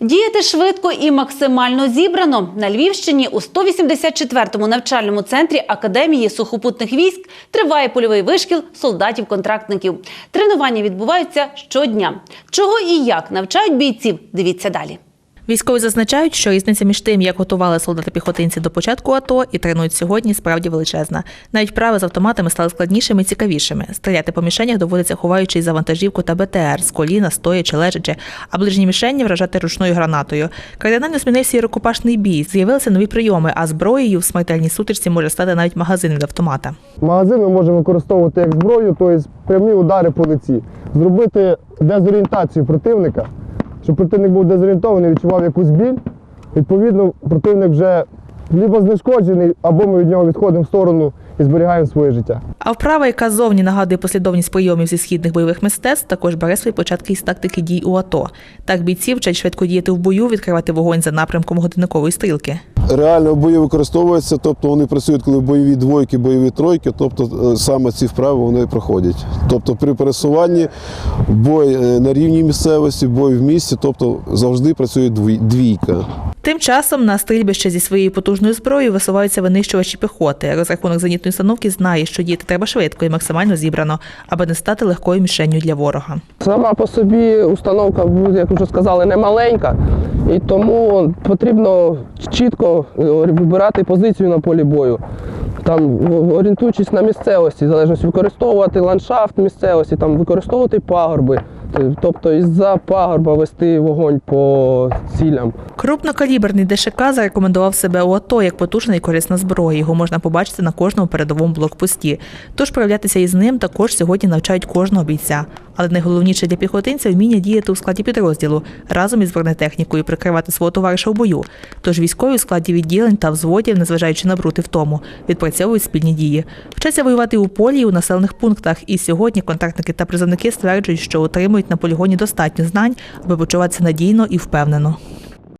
Діяти швидко і максимально зібрано на Львівщині у 184-му навчальному центрі Академії сухопутних військ триває польовий вишкіл солдатів-контрактників. Тренування відбуваються щодня. Чого і як навчають бійців? Дивіться далі. Військові зазначають, що різниця між тим, як готували солдати-піхотинці до початку АТО і тренують сьогодні, справді величезна. Навіть вправи з автоматами стали складнішими і цікавішими. Стріляти по мішенях доводиться ховаючись за вантажівку та БТР з коліна, стоячи, лежачи, а ближні мішені вражати ручною гранатою. Кардинально змінився і рукопашний бій. З'явилися нові прийоми, а зброєю в смертельній сутичці може стати навіть магазин від автомата. Магазин ми можемо використовувати як зброю, тобто прямі удари по лиці. Зробити дезорієнтацію противника, щоб противник був дезорієнтований, відчував якусь біль. Відповідно, противник вже либо знешкоджений, або ми від нього відходимо в сторону і зберігаємо своє життя. А вправа, яка зовні нагадує послідовність прийомів зі східних бойових мистецтв, також бере свої початки із тактики дій у АТО. Так бійці вчать швидко діяти в бою, відкривати вогонь за напрямком годинникової стрілки. Реально в бою використовуються, тобто вони працюють, коли бойові двойки, бойові тройки, тобто е, саме ці вправи вони проходять. Тобто при пересуванні бой е, на рівній місцевості, бой в місті, тобто завжди працює дві- двійка. Тим часом на стрільбище зі своєю потужною зброєю висуваються винищувачі піхоти. Розрахунок зенітної установки знає, що діяти треба швидко і максимально зібрано, аби не стати легкою мішенню для ворога. Сама по собі установка, як вже сказали, не маленька, і тому потрібно чітко е, вибирати позицію на полі бою. Там орієнтуючись на місцевості, залежності використовувати ландшафт місцевості, там використовувати пагорби, тобто із-за пагорба вести вогонь по цілям. Крупнокаліберний ДШК зарекомендував себе у АТО як потужна і корисна зброя. Його можна побачити на кожному передовому блокпості. Тож проявлятися із ним також сьогодні навчають кожного бійця. Але найголовніше для піхотинця вміння діяти у складі підрозділу разом із бронетехнікою, прикривати свого товариша у бою. Тож військові у складі відділень та взводів, незважаючи на брути в тому, відпрацьовують спільні дії. Вчаться воювати у полі і у населених пунктах. І сьогодні контрактники та призовники стверджують, що отримують на полігоні достатньо знань, аби почуватися надійно і впевнено.